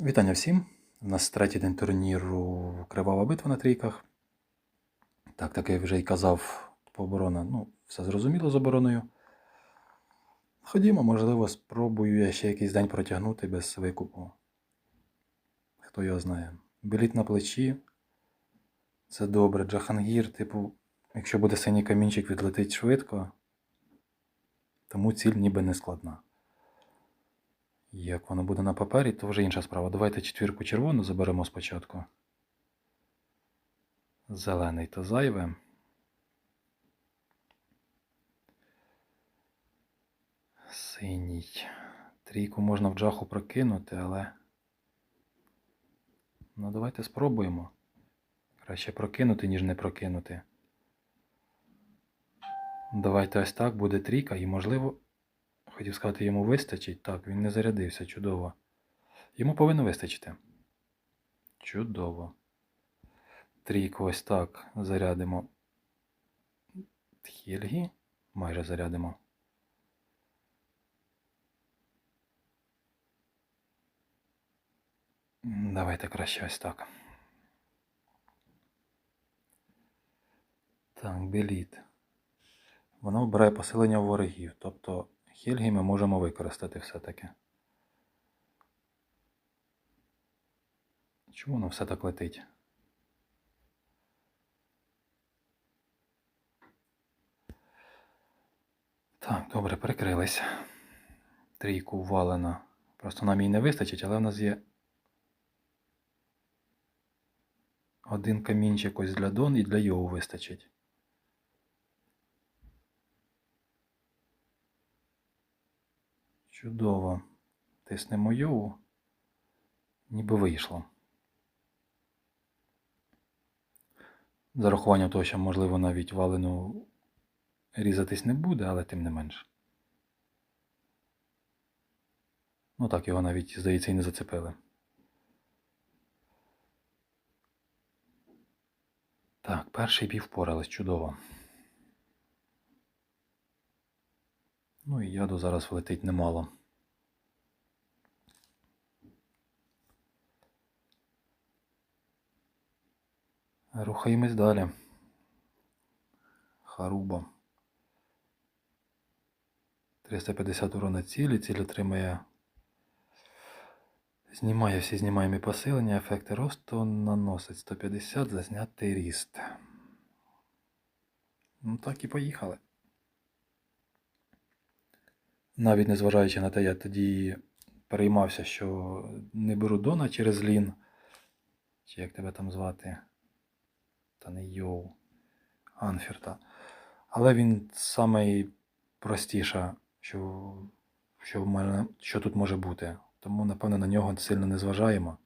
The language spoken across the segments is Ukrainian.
Вітання всім. У нас третій день турніру Кривава битва на трійках. Так, так я вже і казав, оборона, ну, все зрозуміло з обороною. Ходімо, можливо, спробую я ще якийсь день протягнути без викупу. Хто його знає. Біліт на плечі. Це добре. Джахангір, типу, якщо буде синій камінчик, відлетить швидко. Тому ціль ніби не складна. Як воно буде на папері, то вже інша справа. Давайте четвірку червону заберемо спочатку. Зелений то зайве. Синій. Трійку можна в джаху прокинути, але. Ну, давайте спробуємо. Краще прокинути, ніж не прокинути. Давайте ось так буде трійка і, можливо, Хотів сказати, йому вистачить. Так, він не зарядився, чудово. Йому повинно вистачити. Чудово. Трійку ось так зарядимо. Тхільгі. Майже зарядимо. Давайте краще ось так. Так, беліт. Воно бере посилення ворогів. Тобто Хельгі ми можемо використати все-таки. Чому воно все так летить? Так, добре, прикрились. Трійку ввалено. Просто нам її не вистачить, але в нас є один камінчик ось для Дон і для Йоу вистачить. Чудово. Тиснемо Йоу. Ніби вийшло. За рахуванням того, що, можливо, навіть валену різатись не буде, але тим не менш. Ну так, його навіть, здається, і не зацепили. Так, перший бій впорались чудово. Ну і яду зараз влетить немало. Рухаємось далі. Харуба. 350 урона цілі. Ціль отримає. Знімає всі знімаємі посилення, ефекти росту наносить 150 за знятий ріст. Ну так і поїхали. Навіть незважаючи на те, я тоді переймався, що не беру Дона через Лін. Чи як тебе там звати? Та не Йоу. Анферта. Але він найпростіша, що, що, що тут може бути. Тому, напевно, на нього сильно не зважаємо.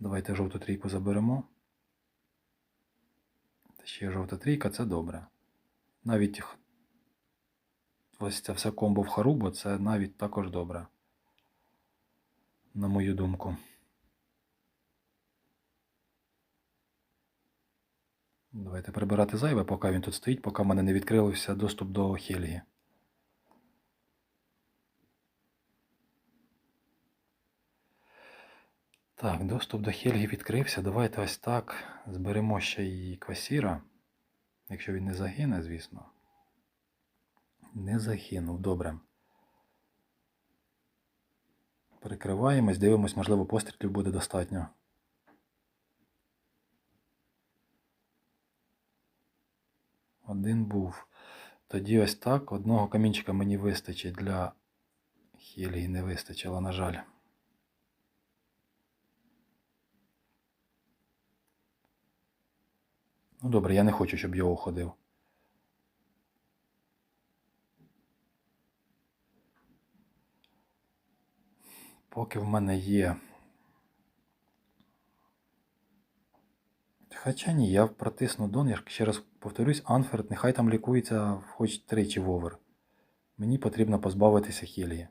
Давайте жовту трійку заберемо. Та Ще жовта трійка це добре. Навіть ось це все комбо в Харубо, це навіть також добре. На мою думку. Давайте прибирати зайве, поки він тут стоїть, поки в мене не відкрився доступ до Хельгі. Так, доступ до Хельгі відкрився. Давайте ось так. Зберемо ще і Квасіра. Якщо він не загине, звісно. Не загинув, добре. Перекриваємось, дивимось, можливо, пострілів буде достатньо. Один був. Тоді ось так. Одного камінчика мені вистачить для Хелії не вистачило, на жаль. Ну добре, я не хочу, щоб його ходив. Поки в мене є. Хоча ні, я протисну Дон, я ще раз повторюсь, Анферд, нехай там лікується хоч тричі в овер. Мені потрібно позбавитися Хелії.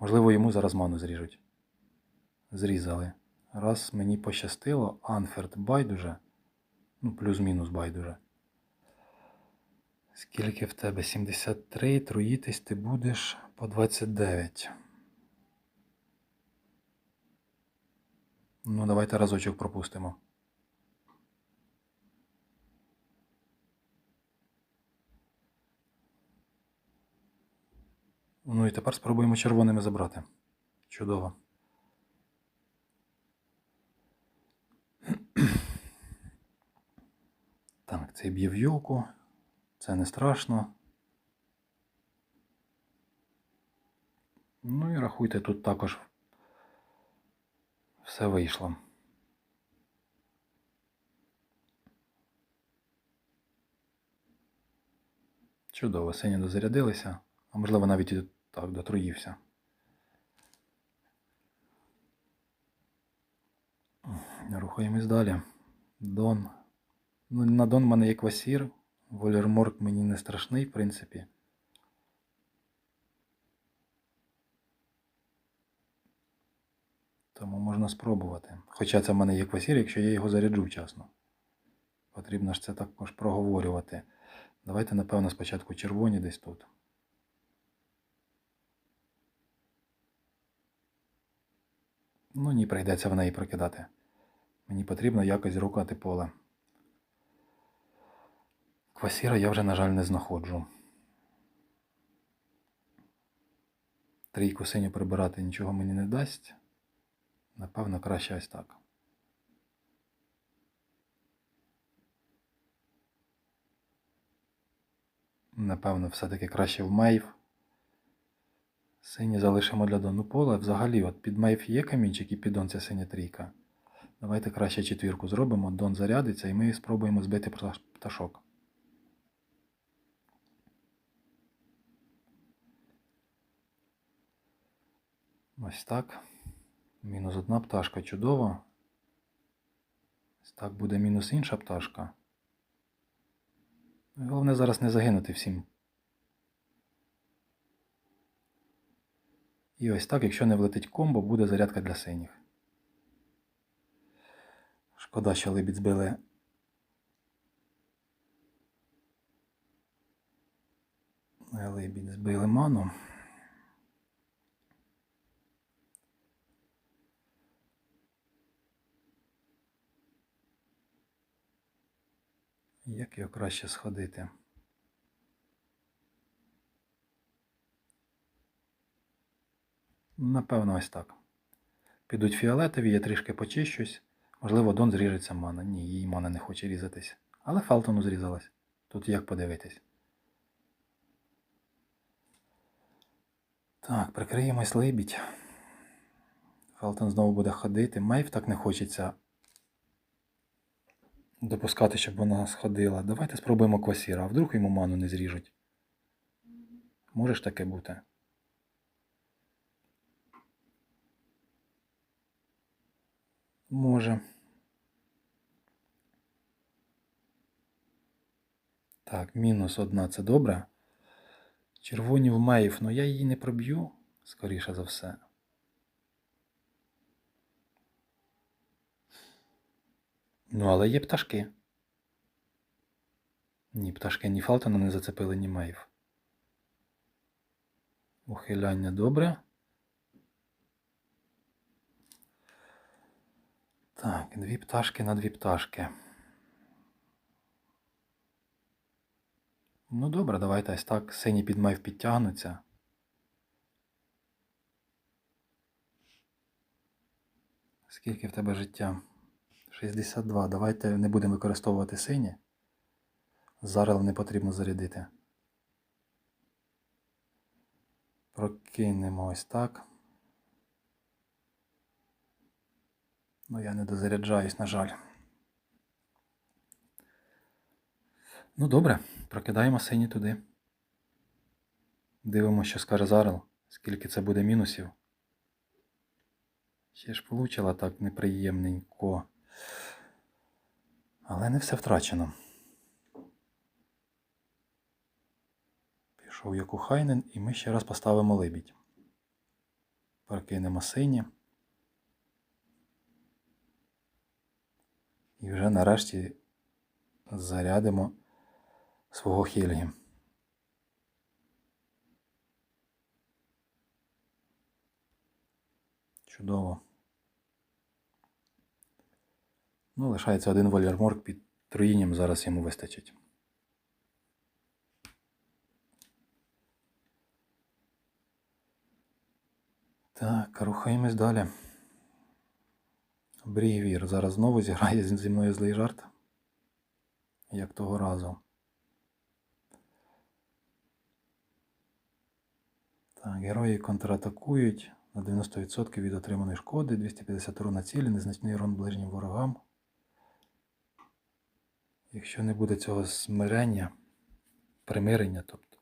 Можливо, йому зараз ману зріжуть. Зрізали. Раз мені пощастило, Анферд байдуже. Ну, плюс-мінус байдуже. Скільки в тебе? 73, труїтись ти будеш по 29. Ну, давайте разочок пропустимо. Ну і тепер спробуємо червоними забрати. Чудово. Так, цей б'є в юлку. Це не страшно. Ну і рахуйте, тут також все вийшло. Чудово, сині дозарядилися, а можливо навіть і так дотруївся. Рухаємось далі. Дон. Ну, на Дон в мене є квасір. Волерморк мені не страшний, в принципі. Тому можна спробувати. Хоча це в мене є квасір, якщо я його заряджу вчасно. Потрібно ж це також проговорювати. Давайте, напевно, спочатку червоні десь тут. Ну ні, прийдеться в неї прокидати. Мені потрібно якось рухати поле. Квасіра я вже, на жаль, не знаходжу. Трійку синю прибирати нічого мені не дасть. Напевно, краще ось так. Напевно, все-таки краще в мейв. Сині залишимо для дону пола. Взагалі, от під мейв є камінчик і під дон це синя трійка. Давайте краще четвірку зробимо. Дон зарядиться і ми спробуємо збити пташок. Ось так. Мінус одна пташка чудово. Так буде мінус інша пташка. Головне зараз не загинути всім. І ось так, якщо не влетить комбо, буде зарядка для синіх. Шкода, що либідь збили. Либідь збили ману. Як його краще сходити? Напевно, ось так. Підуть фіолетові, я трішки почищусь. Можливо, Дон зріжеться мана. Ні, її мана не хоче різатись. Але Фелтону зрізалась. Тут як подивитись. Так, прикриємось либідь. Фелтон знову буде ходити. Мейв так не хочеться допускати, щоб вона сходила. Давайте спробуємо квасіра, а вдруг йому ману не зріжуть. Може ж таке бути? Може. Так, мінус одна це добре. Червоні в меїв, ну я її не проб'ю, скоріше за все. Ну, але є пташки. Ні, пташки ні Фалтона не зацепили, ні Мейв. Ухиляння добре. Так, дві пташки на дві пташки. Ну добре, давайте ось так. Сині під Мейв підтягнуться. Скільки в тебе життя? 62. Давайте не будемо використовувати сині. Зараз не потрібно зарядити. Прокинемо ось так. Ну, я не дозаряджаюсь, на жаль. Ну, добре, прокидаємо сині туди. Дивимося, що скаже Зарел, скільки це буде мінусів. Ще ж получила так неприємненько. Але не все втрачено. Пішов Якухайнен і ми ще раз поставимо либідь. Перекинемо сині. І вже нарешті зарядимо свого Хельгі. Чудово. Ну, лишається один волярморк під троїнням, зараз йому вистачить. Так, рухаємось далі. Брігвір зараз знову зіграє зі мною злий жарт. Як того разу. Так, герої контратакують на 90% від отриманої шкоди, 250 урон на цілі, незначний урон ближнім ворогам. Якщо не буде цього смирення, примирення, тобто.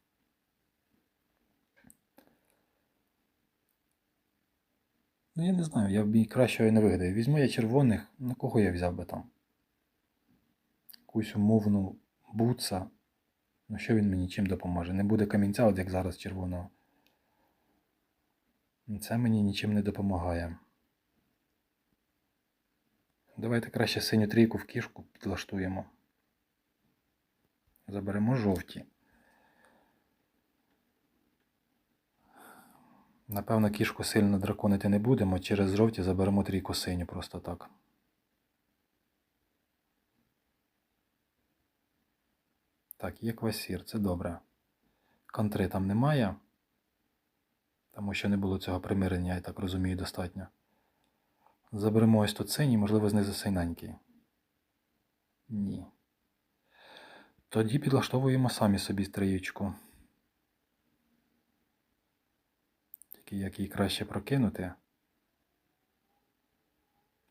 Ну, я не знаю, я б кращого і не вигадаю. Візьму я червоних, на кого я взяв би там? Якусь умовну буца. Ну що він мені чим допоможе? Не буде камінця, от як зараз червоного. Це мені нічим не допомагає. Давайте краще синю трійку в кішку підлаштуємо. Заберемо жовті. Напевно, кішку сильно драконити не будемо. Через жовті заберемо трійку синю просто так. Так, є квасір, це добре. Контри там немає. Тому що не було цього примирення, я так розумію, достатньо. Заберемо ось тут синій, можливо, знизу синенький. Ні. Тоді підлаштовуємо самі собі триєчку. Тільки як її краще прокинути.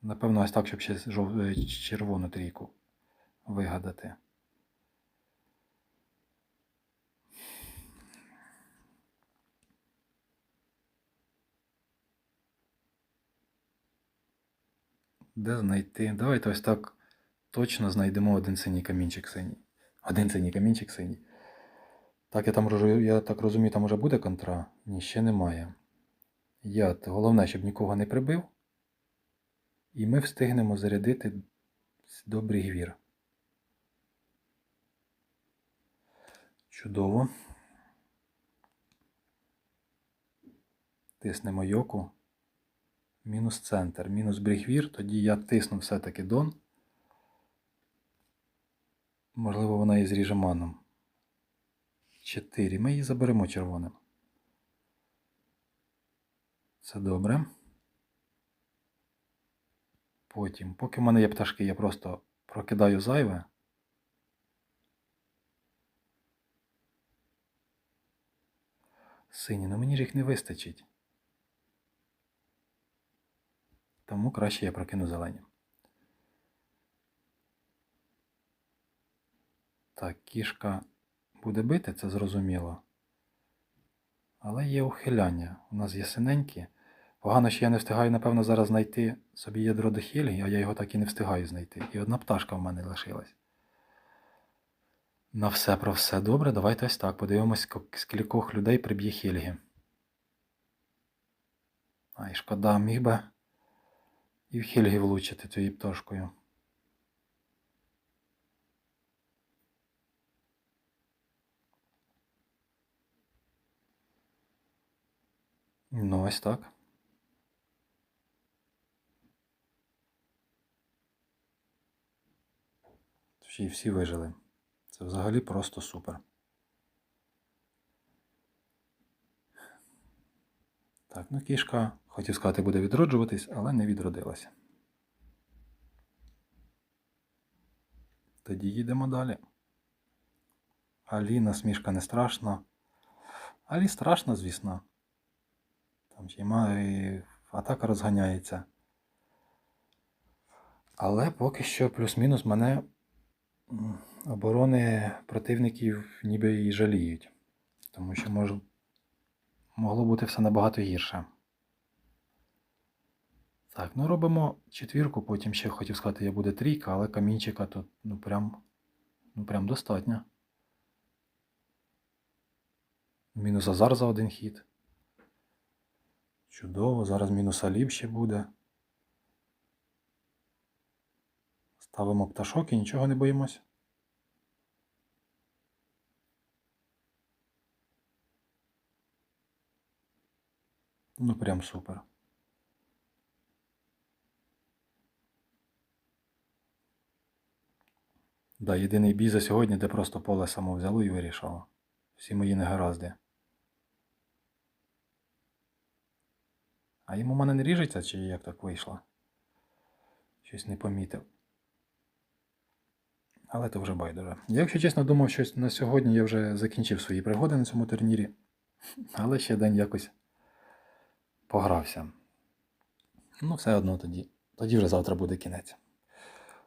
Напевно, ось так, щоб ще е, червону трійку вигадати. Де знайти? Давайте ось так точно знайдемо один синій камінчик синій. Один синій камінчик синій. Так, я там я так розумію, там уже буде контра? Ні, ще немає. Яд. Головне, щоб нікого не прибив. І ми встигнемо зарядити добрий гвір. Чудово. Тиснемо йоку. Мінус центр, мінус брігвір. Тоді я тисну все-таки дон. Можливо, вона і зріже маном. 4. Ми її заберемо червоним. Це добре. Потім, поки в мене є пташки, я просто прокидаю зайве. Сині, ну мені ж їх не вистачить. Тому краще я прокину зелені. Так, кішка буде бити, це зрозуміло. Але є ухиляння. У нас є синенькі. Погано, що я не встигаю, напевно, зараз знайти собі ядро до Хельги, а я його так і не встигаю знайти. І одна пташка в мене лишилась. На все про все добре. Давайте ось так. Подивимось, скількох людей приб'є Хельги. Ай, шкода, міг би і в Хельги влучити цією пташкою. Ну, ось так. Й всі вижили. Це взагалі просто супер. Так, ну кішка, хотів сказати, буде відроджуватись, але не відродилася. Тоді їдемо далі. Алі насмішка не страшна. Алі страшно, звісно. Й атака розганяється. Але поки що плюс-мінус мене оборони противників ніби і жаліють. Тому що мож... могло бути все набагато гірше. Так, ну робимо четвірку, потім ще хотів сказати, я буде трійка, але камінчика тут ну прям, ну прям достатньо. Мінус азар за один хід. Чудово, зараз мінус аліб ще буде. Ставимо пташок і нічого не боїмось. Ну прям супер. Да, єдиний бій за сьогодні, де просто поле само взяло і вирішало. Всі мої негаразди. Йому в мене не ріжеться, чи як так вийшло? Щось не помітив. Але то вже байдуже. Я, якщо чесно, думав, що на сьогодні я вже закінчив свої пригоди на цьому турнірі. Але ще день якось погрався. Ну, все одно тоді. Тоді вже завтра буде кінець.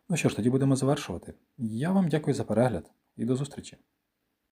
Ну що ж, тоді будемо завершувати. Я вам дякую за перегляд і до зустрічі.